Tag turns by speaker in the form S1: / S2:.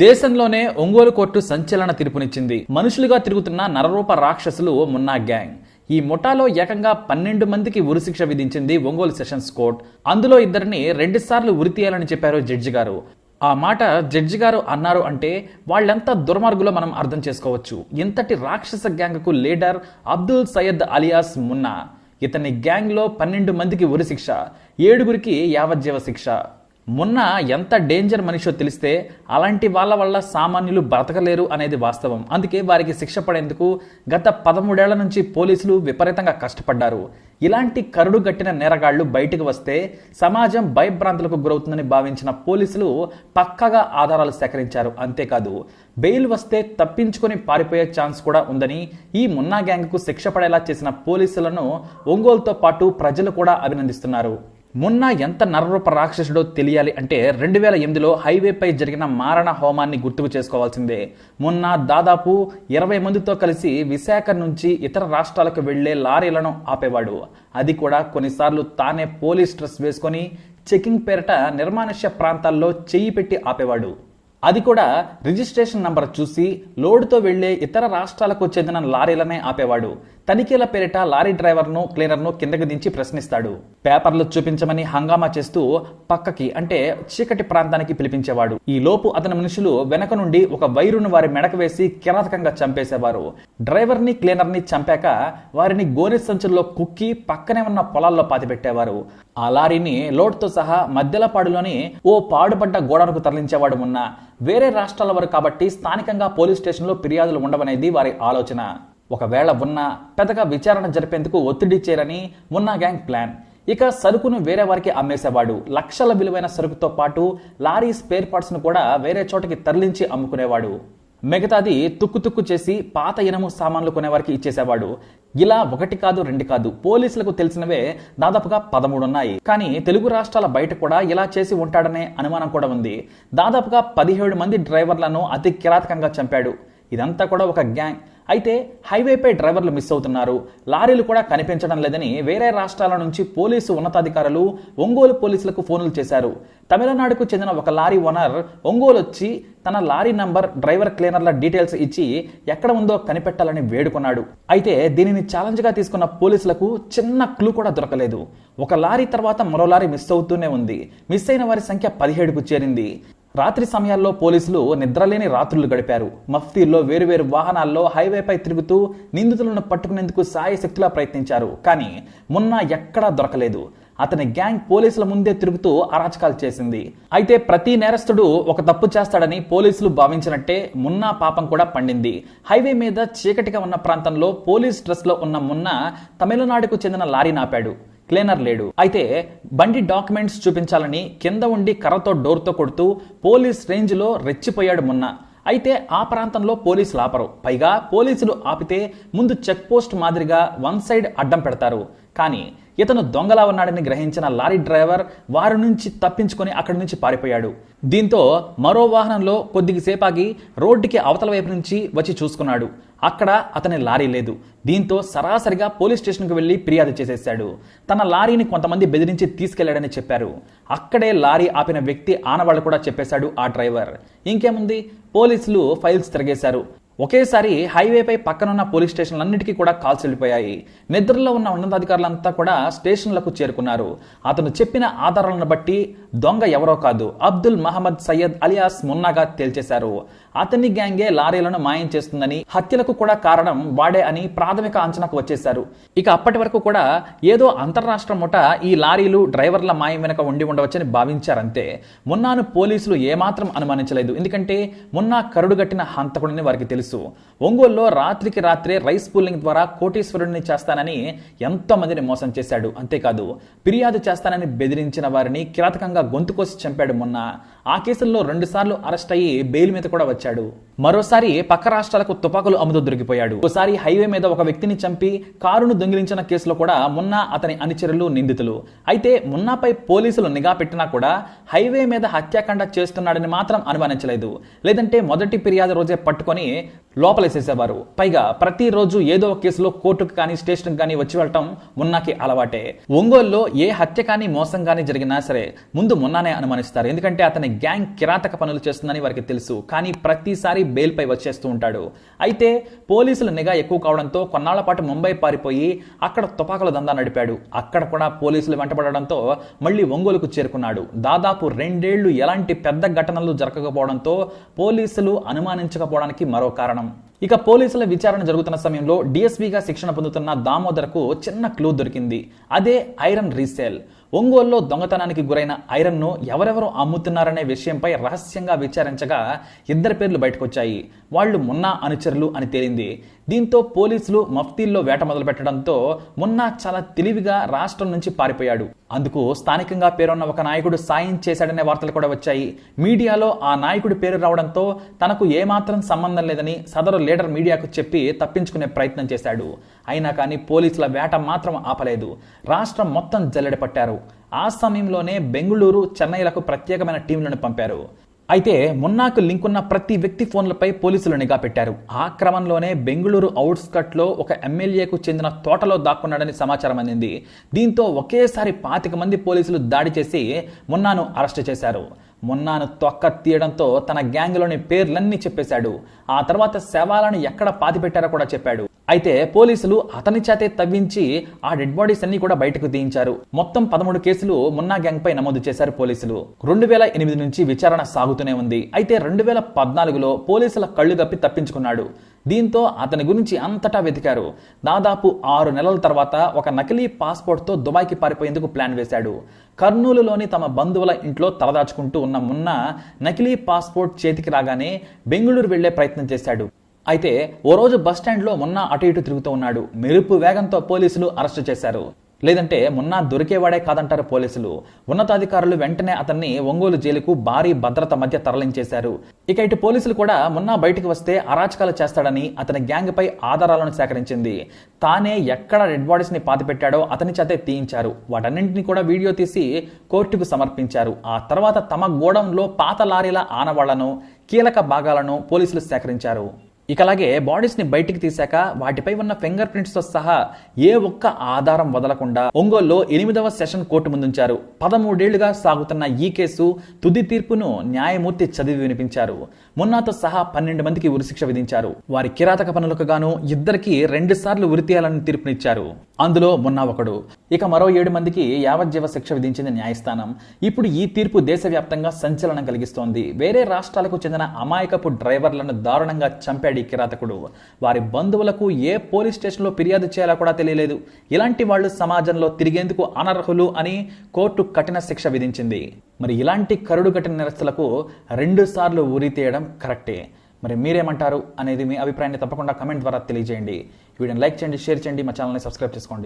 S1: దేశంలోనే ఒంగోలు కోర్టు సంచలన తీర్పునిచ్చింది. మనుషులుగా తిరుగుతున్న నరరూప రాక్షసులు మున్నా గ్యాంగ్. ఈ ముఠాలో ఏకంగా పన్నెండు మందికి ఉరిశిక్ష విధించింది ఒంగోలు సెషన్స్ కోర్ట్. అందులో ఇద్దరిని రెండుసార్లు ఉరి తీయాలని చెప్పారు జడ్జి గారు. ఆ మాట జడ్జి గారు అన్నారు అంటే వాళ్ళెంత దుర్మార్గులో మనం అర్థం చేసుకోవచ్చు. ఇంతటి రాక్షస గ్యాంగ్కు లీడర్ అబ్దుల్ సయ్యద్ అలియాస్ మున్నా. ఇతని గ్యాంగ్లో పన్నెండు మందికి ఉరిశిక్ష ఏడుగురికి యావజ్జీవ శిక్ష. మొన్న ఎంత డేంజర్ మనిషో తెలిస్తే అలాంటి వాళ్ళ వల్ల సామాన్యులు బ్రతకలేరు అనేది వాస్తవం. అందుకే వారికి శిక్ష పడేందుకు గత పదమూడేళ్ళ నుంచి పోలీసులు విపరీతంగా కష్టపడ్డారు. ఇలాంటి కరుడు గట్టిన నేరగాళ్ళు బయటకు వస్తే సమాజం భయభ్రాంతులకు గురవుతుందని భావించిన పోలీసులు పక్కగా ఆధారాలు సేకరించారు. అంతేకాదు బెయిల్ వస్తే తప్పించుకొని పారిపోయే ఛాన్స్ కూడా ఉందని ఈ మున్నా గ్యాంగ్కు శిక్ష పడేలా చేసిన పోలీసులను ఒంగోలుతో పాటు ప్రజలు కూడా అభినందిస్తున్నారు. మొన్న ఎంత నరరూప రాక్షసుడో తెలియాలి అంటే రెండు వేల ఎనిమిదిలో హైవేపై జరిగిన మారణ హోమాన్ని గుర్తుకు చేసుకోవాల్సిందే. మొన్న దాదాపు ఇరవై మందితో కలిసి విశాఖ నుంచి ఇతర రాష్ట్రాలకు వెళ్ళే లారీలను ఆపేవాడు. అది కూడా కొన్నిసార్లు తానే పోలీస్ డ్రెస్ వేసుకొని చెకింగ్ పేరిట నిర్మానుష్య ప్రాంతాల్లో చెయ్యి పెట్టి ఆపేవాడు. అది కూడా రిజిస్ట్రేషన్ నంబర్ చూసి లోడుతో వెళ్ళే ఇతర రాష్ట్రాలకు చెందిన లారీలనే ఆపేవాడు. తనిఖీల పేరిట లారీ డ్రైవర్ను క్లీనర్ను కిందకి దించి ప్రశ్నిస్తాడు. పేపర్లు చూపించమని హంగామా చేస్తూ పక్కకి అంటే చీకటి ప్రాంతానికి పిలిపించేవాడు. ఈ లోపు అతని మనుషులు వెనక నుండి ఒక వైరును వారి మెడక వేసి కిరాతకంగా చంపేసేవారు. డ్రైవర్ని క్లీనర్ని చంపాక వారిని గోనె సంచుల్లో కుక్కి పక్కనే ఉన్న పొలాల్లో పాతిపెట్టేవారు. ఆ లారీని లోడ్తో సహా మధ్యలపాడులోని ఓ పాడుపడ్డ గోడలకు తరలించేవాడు ఉన్న వేరే రాష్ట్రాల వారు కాబట్టి స్థానికంగా పోలీస్ స్టేషన్లో ఫిర్యాదులు ఉండవనేది వారి ఆలోచన. ఒకవేళ ఉన్న పెద్దగా విచారణ జరిపేందుకు ఒత్తిడి చేయరని ఉన్న గ్యాంగ్ ప్లాన్. ఇక సరుకును వేరే వారికి అమ్మేసేవాడు. లక్షల విలువైన సరుకుతో పాటు లారీ స్పేర్ పార్ట్స్ను కూడా వేరే చోటకి తరలించి అమ్ముకునేవాడు. మిగతాది తుక్కు తుక్కు చేసి పాత ఇనము సామాన్లు కొనేవారికి ఇచ్చేసేవాడు. ఇలా ఒకటి కాదు రెండు కాదు. పోలీసులకు తెలిసినవే దాదాపుగా పదమూడు ఉన్నాయి కానీ తెలుగు రాష్ట్రాల బయట కూడా ఇలా చేసి ఉంటాడనే అనుమానం కూడా ఉంది. దాదాపుగా పదిహేడు మంది డ్రైవర్లను అతి కిరాతకంగా చంపాడు. ఇదంతా కూడా ఒక గ్యాంగ్. అయితే హైవేపై డ్రైవర్లు మిస్ అవుతున్నారు. లారీలు కూడా కనిపించడం లేదని వేరే రాష్ట్రాల నుంచి పోలీసు ఉన్నతాధికారులు ఒంగోలు పోలీసులకు ఫోన్లు చేశారు. తమిళనాడుకు చెందిన ఒక లారీ ఓనర్ ఒంగోలు వచ్చి తన లారీ నంబర్ డ్రైవర్ క్లీనర్ల డీటెయిల్స్ ఇచ్చి ఎక్కడ ఉందో కనిపెట్టాలని వేడుకున్నాడు. అయితే దీనిని ఛాలెంజ్గా తీసుకున్న పోలీసులకు చిన్న క్లూ కూడా దొరకలేదు. ఒక లారీ తర్వాత మరో లారీ మిస్ అవుతూనే ఉంది. మిస్ అయిన వారి సంఖ్య పదిహేడుకు చేరింది. రాత్రి సమయాల్లో పోలీసులు నిద్రలేని రాత్రులు గడిపారు. మఫ్తీల్లో వేరువేరు వాహనాల్లో హైవేపై తిరుగుతూ నిందితులను పట్టుకునేందుకు సాయశక్తిలా ప్రయత్నించారు. కానీ మున్నా ఎక్కడా దొరకలేదు. అతని గ్యాంగ్ పోలీసుల ముందే తిరుగుతూ అరాచకాలు చేసింది. అయితే ప్రతి నేరస్తుడు ఒక తప్పు చేస్తాడని పోలీసులు భావించినట్టే మున్నా పాపం కూడా పండింది. హైవే మీద చీకటిగా ఉన్న ప్రాంతంలో పోలీస్ డ్రెస్లో ఉన్న మున్నా తమిళనాడుకు చెందిన లారీ నాపాడు. క్లీనర్ లేడు. అయితే బండి డాక్యుమెంట్స్ చూపించాలని కింద ఉండి కర్రతో డోర్తో కొడుతూ పోలీస్ రేంజ్లో రెచ్చిపోయాడు మొన్న. అయితే ఆ ప్రాంతంలో పోలీసులు ఆపరు. పైగా పోలీసులు ఆపితే ముందు చెక్ పోస్ట్ మాదిరిగా వన్ సైడ్ అడ్డం పెడతారు. కానీ ఇతను దొంగలా ఉన్నాడని గ్రహించిన లారీ డ్రైవర్ వారి నుంచి తప్పించుకొని అక్కడి నుంచి పారిపోయాడు. దీంతో మరో వాహనంలో కొద్దిసేపాకి రోడ్డుకి అవతల వైపు నుంచి వచ్చి చూసుకున్నాడు. అక్కడ అతని లారీ లేదు. దీంతో సరాసరిగా పోలీస్ స్టేషన్కి వెళ్ళి ఫిర్యాదు చేసేశాడు. తన లారీని కొంతమంది బెదిరించి తీసుకెళ్ళాడని చెప్పారు. అక్కడే లారీ ఆపిన వ్యక్తి ఆనవాళ్ళు కూడా చెప్పేశాడు ఆ డ్రైవర్. ఇంకేముంది? పోలీసులు ఫైల్స్ తిరగేశారు. ఒకేసారి హైవేపై పక్కనున్న పోలీస్ స్టేషన్లన్నిటికీ కూడా కాల్స్ వెళ్ళిపోయాయి. నిద్రలో ఉన్న ఉన్నతాధికారులంతా కూడా స్టేషన్లకు చేరుకున్నారు. అతను చెప్పిన ఆధారాలను బట్టి దొంగ ఎవరో కాదు అబ్దుల్ మహమ్మద్ సయ్యద్ అలియాస్ మున్నాగా తేల్చేశారు. అతని గ్యాంగే లారీలను మాయం చేస్తుందని హత్యలకు కూడా కారణం వాడే అని ప్రాథమిక అంచనాకు వచ్చేశారు. ఇక అప్పటి వరకు కూడా ఏదో అంతర్రాష్ట్ర ముఠ ఈ లారీలు డ్రైవర్ల మాయం వెనక ఉండి ఉండవచ్చని భావించారంతే. మున్నాను పోలీసులు ఏమాత్రం అనుమానించలేదు. ఎందుకంటే మున్నా కరుడుగట్టిన హంతకుడిని వారికి తెలుసు. ఒంగోలులో రాత్రికి రాత్రే రైస్ పూలింగ్ ద్వారా కోటీశ్వరుడిని చేస్తానని ఎంతో మందిని మోసం చేశాడు. అంతేకాదు ఫిర్యాదు చేస్తానని బెదిరించిన వారిని కిరాతకంగా గొంతు కోసి చంపాడు మొన్న. ఆ కేసుల్లో రెండుసార్లు అరెస్ట్ అయ్యి బెయిల్ మీద కూడా వచ్చాడు. మరోసారి పక్క రాష్ట్రాలకు తుపాకులు అమ్ముతూ దొరికిపోయాడు. ఒకసారి హైవే మీద ఒక వ్యక్తిని చంపి కారును దొంగిలించిన కేసులో కూడా మున్నా అతని అనుచరులు నిందితులు. అయితే మున్నాపై పోలీసులు నిఘా పెట్టినా కూడా హైవే మీద హత్యాకాండ చేస్తున్నాడని మాత్రం అనుమానించలేదు. లేదంటే మొదటి ఫిర్యాదు రోజే పట్టుకొని లోపలేసేసేవారు. పైగా ప్రతిరోజు ఏదో ఒక కేసులో కోర్టుకు కానీ స్టేషన్కి కానీ వచ్చి వెళ్ళటం మున్నాకి అలవాటే. ఒంగోలులో ఏ హత్య కానీ మోసం కానీ జరిగినా సరే ముందు మున్నానే అనుమానిస్తారు. ఎందుకంటే అతని గ్యాంగ్ కిరాతక పనులు చేస్తుందని వారికి తెలుసు. కానీ ప్రతిసారి బెయిల్పై వచ్చేస్తూ ఉంటాడు. అయితే పోలీసుల నిఘా ఎక్కువ కావడంతో కొన్నాళ్ళ పాటు ముంబై పారిపోయి అక్కడ తుపాకుల దందా నడిపాడు. అక్కడ కూడా పోలీసులు వెంటపడడంతో మళ్ళీ ఒంగోలుకు చేరుకున్నాడు. దాదాపు రెండేళ్ళు ఎలాంటి పెద్ద ఘటనలు జరగకపోవడంతో పోలీసులు అనుమానించకపోవడానికి మరో కారణం. ఇక పోలీసుల విచారణ జరుగుతున్న సమయంలో డిఎస్పీగా శిక్షణ పొందుతున్న దామోదర్కు చిన్న క్లూ దొరికింది. అదే ఐరన్ రీసేల్. ఒంగోలులో దొంగతనానికి గురైన ఐరన్ను ఎవరెవరు అమ్ముతున్నారనే విషయంపై రహస్యంగా విచారించగా ఇద్దరి పేర్లు బయటకొచ్చాయి. వాళ్ళు మున్నా అనుచరులు అని తేలింది. దీంతో పోలీసులు మఫ్తీల్లో వేట మొదలు పెట్టడంతో మున్నా చాలా తెలివిగా రాష్ట్రం నుంచి పారిపోయాడు. అందుకు స్థానికంగా పేరున్న ఒక నాయకుడు సాయం చేశాడనే వార్తలు కూడా వచ్చాయి. మీడియాలో ఆ నాయకుడి పేరు రావడంతో తనకు ఏమాత్రం సంబంధం లేదని సదరు లీడర్ మీడియాకు చెప్పి తప్పించుకునే ప్రయత్నం చేశాడు. అయినా కానీ పోలీసుల వేట మాత్రం ఆపలేదు. రాష్ట్రం మొత్తం జల్లెడ పట్టారు. ఆ సమయంలోనే బెంగళూరు చెన్నైలకు ప్రత్యేకమైన టీంలను పంపారు. అయితే మున్నాకు లింక్ ఉన్న ప్రతి వ్యక్తి ఫోన్లపై పోలీసులు నిఘా పెట్టారు. ఆ క్రమంలోనే బెంగళూరు అవుట్స్కట్లో ఒక ఎమ్మెల్యేకు చెందిన తోటలో దాక్కున్నాడని సమాచారం అందింది. దీంతో ఒకేసారి పాతిక మంది పోలీసులు దాడి చేసి మున్నాను అరెస్ట్ చేశారు. మున్నాను తొక్క తీయడంతో తన గ్యాంగ్లోని పేర్లన్నీ చెప్పేశాడు. ఆ తర్వాత శవాలను ఎక్కడ పాతిపెట్టారో కూడా చెప్పాడు. అయితే పోలీసులు అతని చేతే తవ్వించి ఆ డెడ్ బాడీస్ అన్ని కూడా బయటకు దించారు మొత్తం పదమూడు కేసులు మున్నా గ్యాంగ్ పై నమోదు చేశారు పోలీసులు. రెండు వేల ఎనిమిది నుంచి విచారణ సాగుతూనే ఉంది. అయితే రెండు వేల పద్నాలుగులో పోలీసుల కళ్ళు గప్పి తప్పించుకున్నాడు. దీంతో అతని గురించి అంతటా వెతికారు. దాదాపు ఆరు నెలల తర్వాత ఒక నకిలీ పాస్పోర్ట్తో దుబాయ్కి పారిపోయేందుకు ప్లాన్ వేశాడు. కర్నూలులోని తమ బంధువుల ఇంట్లో తలదాచుకుంటూ ఉన్న మున్న నకిలీ పాస్పోర్ట్ చేతికి రాగానే బెంగళూరు వెళ్ళే ప్రయత్నం చేశాడు. అయితే ఓ రోజు బస్ స్టాండ్లో మొన్న అటు ఇటు తిరుగుతూ ఉన్నాడు. మెరుపు వేగంతో పోలీసులు అరెస్టు చేశారు. లేదంటే మొన్న దొరికేవాడే కాదంటారు పోలీసులు. ఉన్నతాధికారులు వెంటనే అతన్ని ఒంగోలు జైలుకు భారీ భద్రత మధ్య తరలించేశారు. ఇక ఇటు పోలీసులు కూడా మొన్న బయటకు వస్తే అరాచకాలు చేస్తాడని అతని గ్యాంగ్ పై ఆధారాలను సేకరించింది. తానే ఎక్కడ డెడ్ బాడీస్ని పాతిపెట్టాడో అతని చేతే తీయించారు. వాటన్నింటినీ కూడా వీడియో తీసి కోర్టుకు సమర్పించారు. ఆ తర్వాత తమ గోడంలో పాత లారీల ఆనవాళ్ళను కీలక భాగాలను పోలీసులు సేకరించారు. ఇక అలాగే బాడీస్ని బయటికి తీశాక వాటిపై ఉన్న ఫింగర్ ప్రింట్స్తో సహా ఏ ఒక్క ఆధారం వదలకుండా ఒంగోలులో ఎనిమిదవ సెషన్ కోర్టు ముందుంచారు. పదమూడేళ్ళుగా సాగుతున్న ఈ కేసు తుది తీర్పును న్యాయమూర్తి చదివి వినిపించారు. మున్నాతో సహా పన్నెండు మందికి ఉరిశిక్ష విధించారు. వారి కిరాతక పనులకు గాను ఇద్దరికి రెండు సార్లు ఉరి తీయాలని తీర్పునిచ్చారు. అందులో మొన్న ఒకడు. ఇక మరో ఏడు మందికి యావజ్జీవ శిక్ష విధించింది న్యాయస్థానం. ఇప్పుడు ఈ తీర్పు దేశవ్యాప్తంగా సంచలనం కలిగిస్తోంది. వేరే రాష్ట్రాలకు చెందిన అమాయకపు డ్రైవర్లను దారుణంగా చంపాడు ఈ కిరాతకుడు. వారి బంధువులకు ఏ పోలీస్ స్టేషన్లో ఫిర్యాదు చేయాలో కూడా తెలియలేదు. ఇలాంటి వాళ్ళు సమాజంలో తిరిగేందుకు అనర్హులు అని కోర్టు కఠిన శిక్ష విధించింది. మరి ఇలాంటి కరుడు కఠిన నిరస్తులకు రెండు సార్లు ఉరి తీయడం కరెక్టే. మరి మీరేమంటారు అనేది మీ అభిప్రాయాన్ని తప్పకుండా కమెంట్ ద్వారా తెలియజేయండి. వీడియోని లైక్ చేయండి షేర్ చేయండి మా ఛానల్ని సబ్స్క్రైబ్ చేసుకోండి.